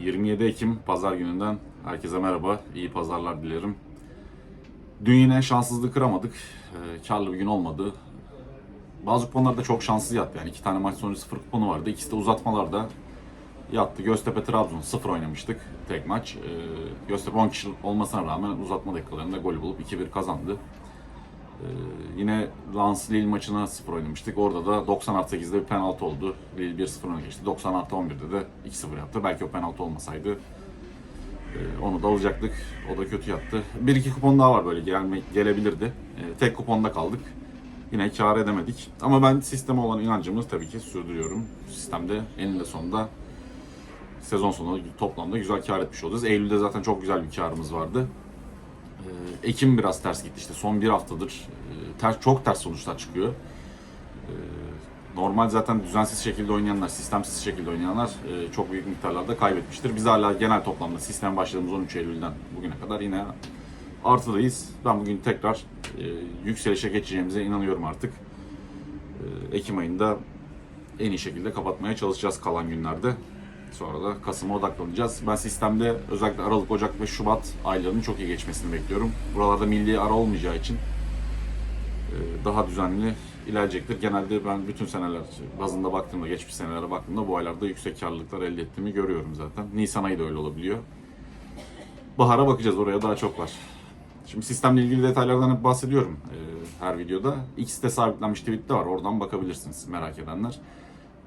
27 Ekim Pazar gününden herkese merhaba, iyi pazarlar dilerim. Dün yine şanssızlığı kıramadık, ee, karlı bir gün olmadı. Bazı kuponlarda çok şanssız yattı yani iki tane maç sonucu sıfır kuponu vardı. İkisi de uzatmalarda yattı. Göztepe Trabzon sıfır oynamıştık tek maç. Ee, Göztepe 10 kişi olmasına rağmen uzatma dakikalarında gol bulup 2-1 kazandı. Ee, yine Lens Lille maçına 0 oynamıştık. Orada da 90 artı 8'de bir penaltı oldu. Lille 1-0 öne geçti. 90 artı 11'de de 2-0 yaptı. Belki o penaltı olmasaydı e, onu da alacaktık. O da kötü yattı. Bir iki kupon daha var böyle gelme, gelebilirdi. E, tek kuponda kaldık. Yine kar edemedik. Ama ben sisteme olan inancımı tabii ki sürdürüyorum. Sistemde eninde sonunda sezon sonu toplamda güzel kar etmiş olacağız. Eylül'de zaten çok güzel bir karımız vardı. Ee, Ekim biraz ters gitti işte son bir haftadır e, ters çok ters sonuçlar çıkıyor. Ee, Normal zaten düzensiz şekilde oynayanlar, sistemsiz şekilde oynayanlar e, çok büyük miktarlarda kaybetmiştir. Biz hala genel toplamda sistem başladığımız 13 Eylül'den bugüne kadar yine artıdayız. Ben bugün tekrar e, yükselişe geçeceğimize inanıyorum artık. Ekim ayında en iyi şekilde kapatmaya çalışacağız kalan günlerde. Sonra da Kasım'a odaklanacağız. Ben sistemde özellikle Aralık, Ocak ve Şubat aylarının çok iyi geçmesini bekliyorum. Buralarda milli ara olmayacağı için e, daha düzenli ilerleyecektir. Genelde ben bütün seneler bazında baktığımda, geçmiş senelere baktığımda bu aylarda yüksek karlılıklar elde ettiğimi görüyorum zaten. Nisan ayı da öyle olabiliyor. Bahara bakacağız, oraya daha çok var. Şimdi sistemle ilgili detaylardan hep bahsediyorum e, her videoda. X'te sabitlenmiş tweet de var, oradan bakabilirsiniz merak edenler.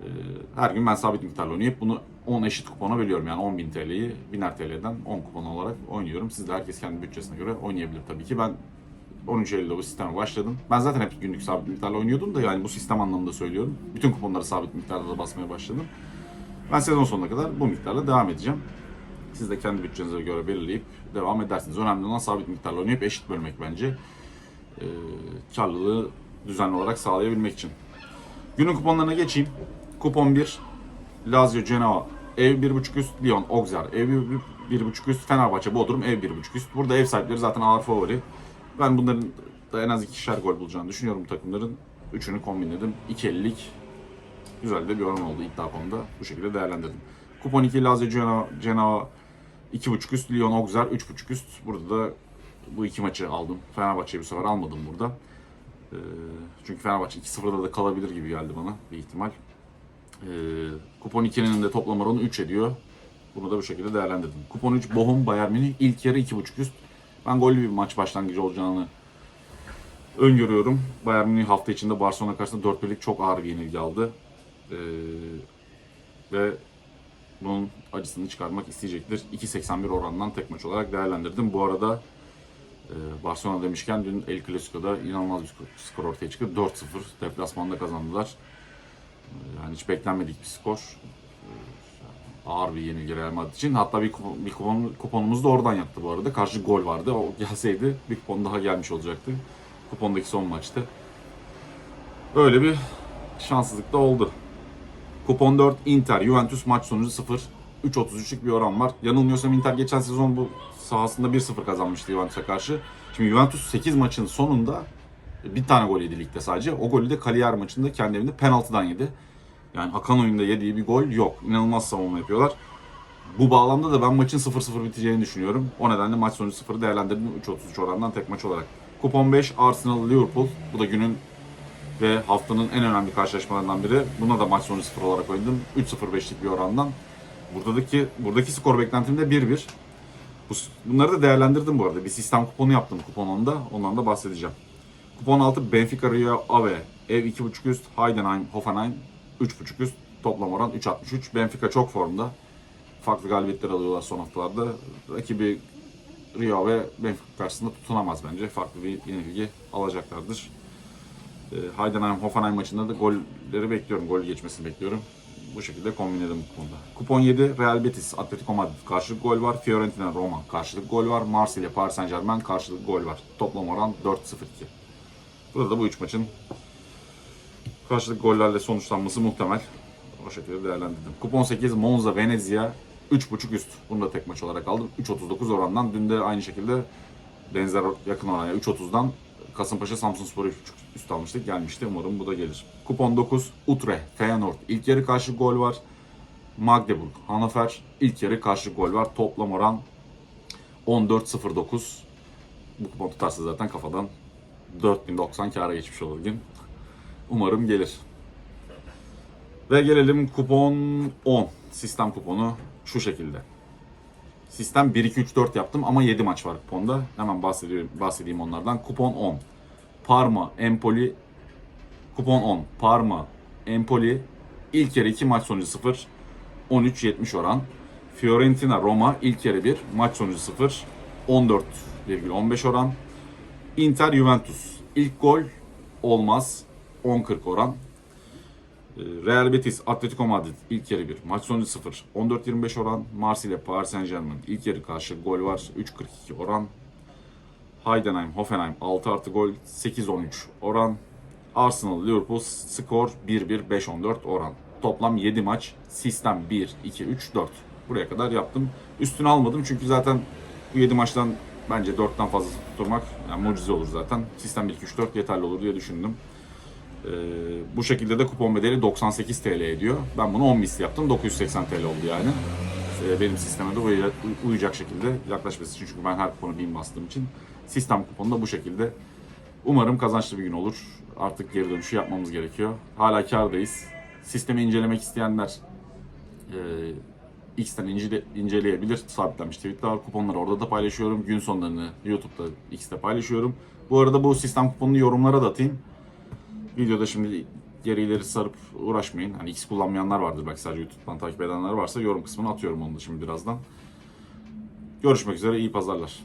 E, her gün ben sabit miktarla oynayıp bunu 10 eşit kupona bölüyorum. Yani 10.000 TL'yi 1000'er TL'den 10 kupon olarak oynuyorum. Siz de herkes kendi bütçesine göre oynayabilir tabii ki. Ben 13 Eylül'de bu sisteme başladım. Ben zaten hep günlük sabit miktarla oynuyordum da yani bu sistem anlamında söylüyorum. Bütün kuponları sabit miktarda da basmaya başladım. Ben sezon sonuna kadar bu miktarla devam edeceğim. Siz de kendi bütçenize göre belirleyip devam edersiniz. Önemli olan sabit miktarla oynayıp eşit bölmek bence. Ee, karlılığı düzenli olarak sağlayabilmek için. Günün kuponlarına geçeyim. Kupon 1, Lazio Genoa, ev 1.5 üst, Lyon, Auxerre, ev 1.5 üst, Fenerbahçe, Bodrum, ev 1.5 üst. Burada ev sahipleri zaten ağır favori. Ben bunların da en az ikişer gol bulacağını düşünüyorum bu takımların. Üçünü kombinledim. 2.50'lik güzel de bir oran oldu iddia konuda. Bu şekilde değerlendirdim. Kupon 2 Lazio Genoa, Genoa 2.5 üst, Lyon Auxerre 3.5 üst. Burada da bu iki maçı aldım. Fenerbahçe'yi bu sefer almadım burada. Ee, çünkü Fenerbahçe 2-0'da da kalabilir gibi geldi bana bir ihtimal. Ee, kupon 2'nin de toplam oranı 3 ediyor. Bunu da bu şekilde değerlendirdim. Kupon 3 Bochum Bayern Münih ilk yarı 2.5 üst. Ben gollü bir maç başlangıcı olacağını öngörüyorum. Bayern Münih hafta içinde Barcelona karşısında 4 birlik çok ağır bir yenilgi aldı. Ee, ve bunun acısını çıkarmak isteyecektir. 2.81 orandan tek maç olarak değerlendirdim. Bu arada e, Barcelona demişken dün El Clasico'da inanılmaz bir skor ortaya çıktı. 4-0 deplasmanda kazandılar. Yani hiç beklenmedik bir skor. Ee, Ağır bir yenilgi Real Madrid için. Hatta bir, bir kupon, kuponumuz da oradan yattı bu arada. Karşı gol vardı. O gelseydi bir kupon daha gelmiş olacaktı. Kupondaki son maçtı. Böyle bir şanssızlık da oldu. Kupon 4 Inter, Juventus maç sonucu 0. 3.33'lük bir oran var. Yanılmıyorsam Inter geçen sezon bu sahasında 1-0 kazanmıştı Juventus'a karşı. Şimdi Juventus 8 maçın sonunda bir tane gol yedi ligde sadece. O golü de Cagliari maçında kendi evinde penaltıdan yedi. Yani akan oyunda yediği bir gol yok. İnanılmaz savunma yapıyorlar. Bu bağlamda da ben maçın 0-0 biteceğini düşünüyorum. O nedenle maç sonucu 0'ı değerlendirdim 3.33 orandan tek maç olarak. Kupon 5 Arsenal Liverpool. Bu da günün ve haftanın en önemli karşılaşmalarından biri. Buna da maç sonucu 0 olarak oynadım. 3-0-5'lik bir orandan. Buradaki buradaki skor beklentim de 1-1. Bu, bunları da değerlendirdim bu arada. Bir sistem kuponu yaptım kuponunda. Ondan da bahsedeceğim. Kupon 6 Benfica Rio Ave. Ev 2.5 üst. Heidenheim Hoffenheim 3.5 üst. Toplam oran 3.63. Benfica çok formda. Farklı galibiyetler alıyorlar son haftalarda. Rakibi Rio ve Benfica karşısında tutunamaz bence. Farklı bir yenilgi alacaklardır. E, Heidenheim Hoffenheim maçında da golleri bekliyorum. Gol geçmesini bekliyorum. Bu şekilde kombinledim bu konuda. Kupon 7 Real Betis, Atletico Madrid karşılık gol var. Fiorentina Roma karşılık gol var. Marsilya Paris Saint Germain karşılık gol var. Toplam oran 4-0-2. Burada da bu üç maçın karşılık gollerle sonuçlanması muhtemel. O şekilde değerlendirdim. Kupon 8 Monza Venezia 3.5 üst. Bunu da tek maç olarak aldım. 3.39 orandan. Dün de aynı şekilde benzer yakın oran yani 3.30'dan Kasımpaşa Samsun Spor'u 3.5 üst almıştık. Gelmişti. Umarım bu da gelir. Kupon 9 Utrecht Feyenoord. İlk yarı karşı gol var. Magdeburg, Hannover. İlk yarı karşı gol var. Toplam oran 14.09. Bu kupon tutarsa zaten kafadan 4090 kâra geçmiş olur gün. Umarım gelir. Ve gelelim kupon 10. Sistem kuponu şu şekilde. Sistem 1-2-3-4 yaptım ama 7 maç var kuponda. Hemen bahsedeyim, bahsedeyim onlardan. Kupon 10. Parma, Empoli, kupon 10. Parma, Empoli, ilk yarı 2 maç sonucu 0. 13-70 oran. Fiorentina, Roma, ilk yarı 1, maç sonucu 0. 14,15 oran. Inter, Juventus, ilk gol olmaz. 10-40 oran. Ee, Real Betis, Atletico Madrid ilk yarı 1, maç sonucu 0. 14-25 oran. Marsilya, Paris Saint Germain ilk yarı karşı gol var. 3-42 oran. Heidenheim, Hoffenheim 6 artı gol 8-13 oran. Arsenal, Liverpool skor 1-1 5-14 oran. Toplam 7 maç. Sistem 1, 2, 3, 4. Buraya kadar yaptım. Üstünü almadım çünkü zaten bu 7 maçtan bence 4'ten fazla tutturmak yani mucize olur zaten. Sistem 1, 2, 3, 4 yeterli olur diye düşündüm. Ee, bu şekilde de kupon bedeli 98 TL ediyor. Ben bunu 10 misli yaptım. 980 TL oldu yani. Ee, benim sisteme de uyacak şekilde yaklaşması için. Çünkü ben her kuponu 1000 bastığım için. Sistem kuponu da bu şekilde. Umarım kazançlı bir gün olur. Artık geri dönüşü yapmamız gerekiyor. Hala kardayız. Sistemi incelemek isteyenler e, X'ten incele, inceleyebilir. Sabitlenmiş tweetler var. Kuponları orada da paylaşıyorum. Gün sonlarını YouTube'da X'te paylaşıyorum. Bu arada bu sistem kuponunu yorumlara da atayım. Videoda şimdi geri ileri sarıp uğraşmayın. Hani X kullanmayanlar vardır belki sadece YouTube'dan takip edenler varsa yorum kısmına atıyorum onu da şimdi birazdan. Görüşmek üzere iyi pazarlar.